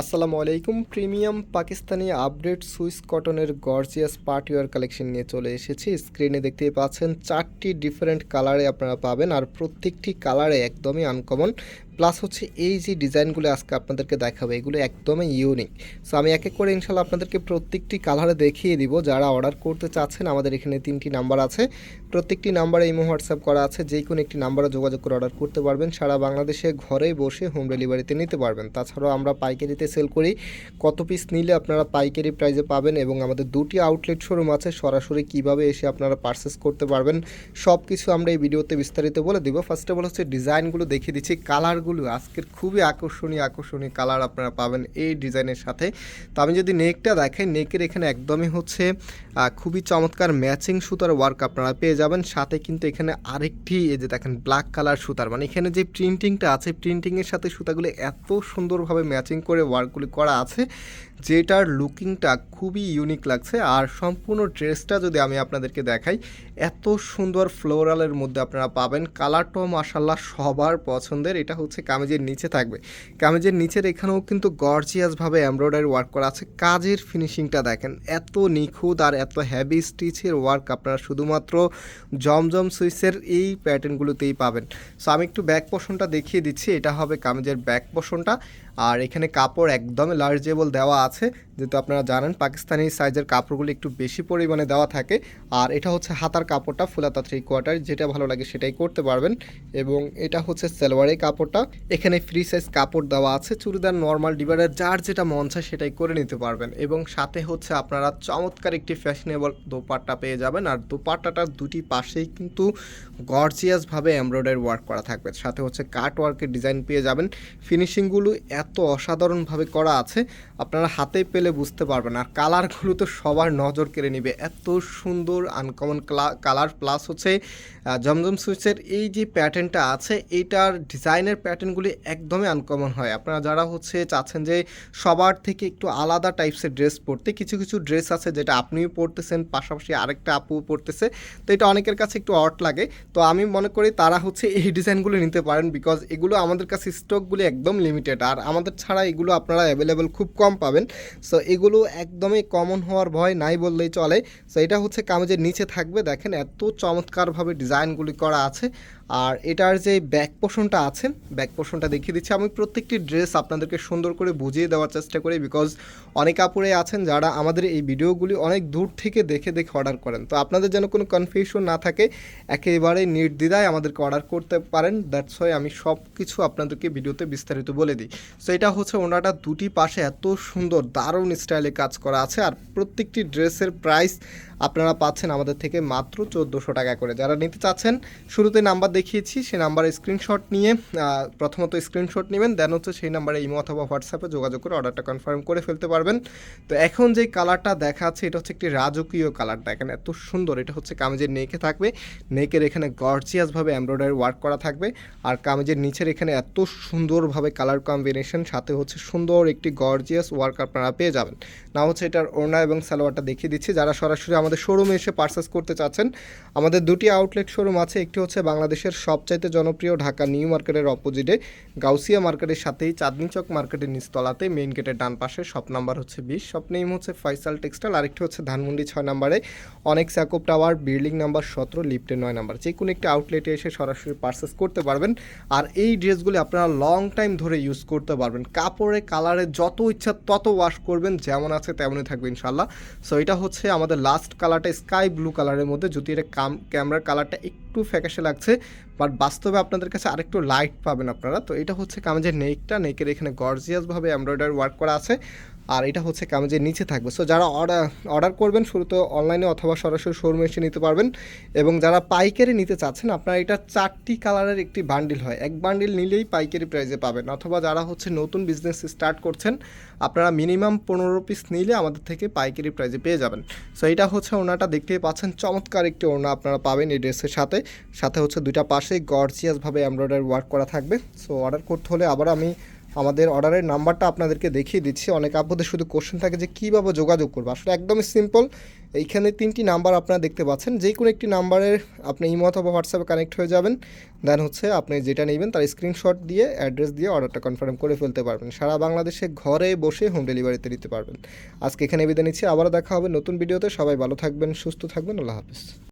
আসসালামু আলাইকুম। Premium Pakistani update Swiss কটনের গর্জিয়াস পার্টিওয়ার কালেকশন নিয়ে চলে এসেছি। স্ক্রিনে দেখতে পাচ্ছেন, চারটি ডিফারেন্ট কালারে আপনারা পাবেন আর প্রত্যেকটি কালারে একদমই আনকমন প্লাস হচ্ছে এই যে ডিজাইনগুলো আজকে আপনাদেরকে দেখাবে, এগুলো একদমই ইউনিক সো আমি এক এক করে ইনশাল্লাহ আপনাদেরকে প্রত্যেকটি কালারে দেখিয়ে দিব। যারা অর্ডার করতে চাচ্ছেন, আমাদের এখানে তিনটি নাম্বার আছে। প্রত্যেকটি নাম্বারে ইমো হোয়াটসঅ্যাপ করা আছে। যে কোনো একটি নাম্বারে যোগাযোগ করে অর্ডার করতে পারবেন। সারা বাংলাদেশে ঘরে বসে হোম ডেলিভারিতে নিতে পারবেন। তাছাড়াও আমরা পাইকারিতে সেল করি। কত পিস নিলে আপনারা পাইকারি প্রাইজে পাবেন এবং আমাদের দুটি আউটলেট শোরুম আছে। সরাসরি কীভাবে এসে আপনারা পারচেস করতে পারবেন সব কিছু আমরা এই ভিডিওতে বিস্তারিত বলে দিব। ফার্স্ট অফ অল হচ্ছে ডিজাইনগুলো দেখিয়ে দিচ্ছি। কালারগুলো আজকের খুবই আকর্ষণীয় আকর্ষণীয় কালার আপনারা পাবেন এই ডিজাইনের সাথে। তো আমি যদি নেকটা দেখাই, নেকের এখানে একদমই হচ্ছে খুবই চমৎকার ম্যাচিং সুতার ওয়ার্ক আপনারা পেয়ে যাবেন। সাথে কিন্তু এখানে আরেকটি, এই যে দেখেন, ব্ল্যাক কালার সুতার। মানে এখানে যে প্রিন্টিংটা আছে প্রিন্টিংয়ের সাথে সুতাগুলো এত সুন্দরভাবে ম্যাচিং করে ওয়ার্কগুলি করা আছে, যেটার লুকিংটা খুবই ইউনিক লাগছে। আর সম্পূর্ণ ড্রেসটা যদি আমি আপনাদেরকে দেখাই, এত সুন্দর ফ্লোরালের মধ্যে আপনারা পাবেন। কালারটাও মাসাল্লাহ সবার পছন্দের। এটা হচ্ছে কামিজের নিচে থাকবে। কামিজের নিচের এখানেও কিন্তু গর্জিয়াসভাবে এমব্রয়ডারি ওয়ার্ক করা আছে। কাজের ফিনিশিংটা দেখেন, এত নিখুঁত আর এত হ্যাভি স্টিচের ওয়ার্ক আপনারা শুধুমাত্র জমজম সুইসের এই প্যাটার্নগুলোতেই পাবেন। সো আমি একটু ব্যাক পোষণটা দেখিয়ে দিচ্ছি, এটা হবে কামিজের ব্যাক পোষণটা আর এখানে কাপড় একদম লার্জেবল দেওয়া আছে। যেহেতু আপনারা জানেন, পাকিস্তানি সাইজের কাপড়গুলো একটু বেশি পরিমাণে দেওয়া থাকে। আর এটা হচ্ছে হাতার কাপড়টা ফুলাতা থ্রি কোয়ার্টার যেটা ভালো লাগে সেটাই করতে পারবেন। এবং এটা হচ্ছে সেলোয়ারের কাপড়টা। এখানে ফ্রি সাইজ কাপড় দেওয়া আছে, চুড়িদার নর্মাল ডিভাইডার যার যেটা মন চায় সেটাই করে নিতে পারবেন। এবং সাথে হচ্ছে আপনারা চমৎকার একটি ফ্যাশনেবল দোপাট্টা পেয়ে যাবেন। আর দোপাট্টাটার দুটি পাশেই কিন্তু গর্জিয়াসভাবে এমব্রয়ডারি ওয়ার্ক করা থাকবে। সাথে হচ্ছে কাট ওয়ার্কের ডিজাইন পেয়ে যাবেন। ফিনিশিংগুলো এত অসাধারণভাবে করা আছে, আপনারা হাতে পেলে বুঝতে পারবেন। আর কালারগুলো তো সবার নজর কেড়ে নেবে। এত সুন্দর আনকমন কালার প্লাস হচ্ছে জমজম সুইচের এই যে প্যাটার্নটা আছে, এইটার ডিজাইনের প্যাটার্নগুলি একদমই আনকমন হয়। আপনারা যারা হচ্ছে চাচ্ছেন যে সবার থেকে একটু আলাদা টাইপসের ড্রেস পরতে কিছু কিছু ড্রেস আছে যেটা আপনিও পরতেছেন পাশাপাশি আরেকটা আপু পরতেছে তো এটা অনেকের কাছে একটু অট লাগে। তো আমি মনে করি তারা হচ্ছে এই ডিজাইনগুলো নিতে পারেন বিকজ এগুলো আমাদের কাছে স্টকগুলি একদম লিমিটেড আর আমাদের ছাড়া এগুলো আপনারা অ্যাভেলেবেল খুব কম পাবেন। সো এগুলো একদমই কমন হওয়ার ভয় নাই বললেই চলে। সো এটা হচ্ছে কামিজের নিচে থাকবে। দেখেন এত চমৎকারভাবে ডিজাইনগুলি করা আছে। আর এটার যে ব্যাক পোর্শনটা আছে ব্যাক পোর্শনটা দেখিয়ে দিচ্ছি। আমি প্রত্যেকটি ড্রেস আপনাদেরকে সুন্দর করে বুঝিয়ে দেওয়ার চেষ্টা করি বিকজ অনেক আপুরে আছেন যারা আমাদের এই ভিডিওগুলি অনেক দূর থেকে দেখে দেখে অর্ডার করেন। তো আপনাদের যেন কোনো কনফিউশন না থাকে, একেবারে নির্দ্বিধায় আমাদেরকে অর্ডার করতে পারেন। দ্যাটস ওয়াই আমি সব কিছু আপনাদেরকে ভিডিওতে বিস্তারিত বলে দিই। সো এটা হচ্ছে ওনাটা দুটি পাশে এত সুন্দর, দারুণ স্টাইলে কাজ করা আছে। আর প্রত্যেকটি ড্রেসের প্রাইস আপনারা পাচ্ছেন আমাদের থেকে মাত্র চোদ্দোশো টাকা করে। যারা নিতে চাচ্ছেন, শুরুতে নাম্বার দেখিয়েছি সেই নাম্বারে স্ক্রিনশট নিয়ে প্রথমত স্ক্রিনশট নেবেন দেন হচ্ছে সেই নাম্বারে ইমো অথবা হোয়াটসঅ্যাপে যোগাযোগ করে অর্ডারটা কনফার্ম করে ফেলতে পারবেন। তো এখন যে কালারটা দেখা আছে এটা হচ্ছে একটি রাজকীয় কালার দেখেন এত সুন্দর, এটা হচ্ছে কামিজের নেকে থাকবে। নেকের এখানে গর্জিয়াসভাবে এমব্রয়ডারি ওয়ার্ক করা থাকবে। আর কামিজের নিচের এখানে এত সুন্দরভাবে কালার কম্বিনেশন সাথে হচ্ছে সুন্দর একটি গর্জিয়াস ওয়ার্ক আপনারা পেয়ে যাবেন। না হচ্ছে এটার ওড়না এবং সালোয়ারটা দেখিয়ে দিচ্ছি। যারা সরাসরি আমাদের শোরুমে এসে পার্সেস করতে চাচ্ছেন। আমাদের দুটি আউটলেট শোরুম আছে, একটি হচ্ছে বাংলাদেশের সবচাইতে জনপ্রিয় ঢাকা নিউ মার্কেটের অপোজিটে গাউসিয়া মার্কেটের সাথেই চাঁদনি চক মার্কেটের নিচতলাতে মেইন গেটের ডান পাশে শপ নাম্বার হচ্ছে বিশ শপ নেম হচ্ছে ফয়সাল টেক্সটাইল আরেকটি হচ্ছে ধানমন্ডি ছয় নাম্বারে অনেক স্যাকোপ টাওয়ার বিল্ডিং নাম্বার সতেরো লিফটের নয় নাম্বার। যে কোনো একটি আউটলেটে এসে সরাসরি পারচেস করতে পারবেন। আর এই ড্রেসগুলি আপনারা লং টাইম ধরে ইউজ করতে পারবেন। কাপড়ে কালারে যত ইচ্ছা তত ওয়াশ করবেন, যেমন আছে তেমনই থাকবে ইনশাল্লাহ সো এটা হচ্ছে আমাদের লাস্ট কালারটা স্কাই ব্লু কালারের মধ্যে, যদি এটা কাম, ক্যামেরার কালারটা একটু ফ্যাকাশে লাগছে, বাট বাস্তবে আপনাদের কাছে আরেকটু লাইট পাবেন আপনারা। তো এটা হচ্ছে কামেজের নেকটা, নেকের এখানে গর্জিয়াসভাবে এমব্রয়ডারি ওয়ার্ক করা আছে। আর এটা হচ্ছে কামেজের নিচে থাকবে। সো যারা অর্ডার অর্ডার করবেন শুরুতে অনলাইনে অথবা সরাসরি শোরুমে এসে নিতে পারবেন। এবং যারা পাইকারি নিতে চাচ্ছেন, আপনারা এটা চারটি কালারের একটি বান্ডিল হয়। এক বান্ডিল নিলেই পাইকারি প্রাইজে পাবেন। অথবা যারা হচ্ছে নতুন বিজনেস স্টার্ট করছেন, আপনারা মিনিমাম পনেরো পিস নিলে আমাদের থেকে পাইকারি প্রাইজে পেয়ে যাবেন। সো এটা হচ্ছে ওনাটা, দেখতেই পাচ্ছেন, চমৎকার একটি ওড়না আপনারা পাবেন এই ড্রেসের সাথে। সাথে হচ্ছে দুইটা পাশে গর্জিয়াসভাবে এমব্রয়ডারি ওয়ার্ক করা থাকবে। সো অর্ডার করতে হলে আবার আমি আমাদের অর্ডারের নাম্বারটা আপনাদেরকে দেখিয়ে দিচ্ছি। অনেক আপুদের শুধু কোশ্চেন থাকে যে কীভাবে যোগাযোগ করব? আসলে একদমই সিম্পল এইখানে তিনটি নাম্বার আপনারা দেখতে পাচ্ছেন। যে কোনো একটি নাম্বারের আপনি ইমো অথবা হোয়াটসঅ্যাপে কানেক্ট হয়ে যাবেন। দেন হচ্ছে আপনি যেটা নেবেন তার স্ক্রিনশট দিয়ে অ্যাড্রেস দিয়ে অর্ডারটা কনফার্ম করে ফেলতে পারবেন। সারা বাংলাদেশে ঘরে বসে হোম ডেলিভারিতে দিতে পারবেন। আজকে এখানে বিদায় নিচ্ছি। আবারও দেখা হবে নতুন ভিডিওতে সবাই ভালো থাকবেন, সুস্থ থাকবেন। আল্লাহ হাফিজ।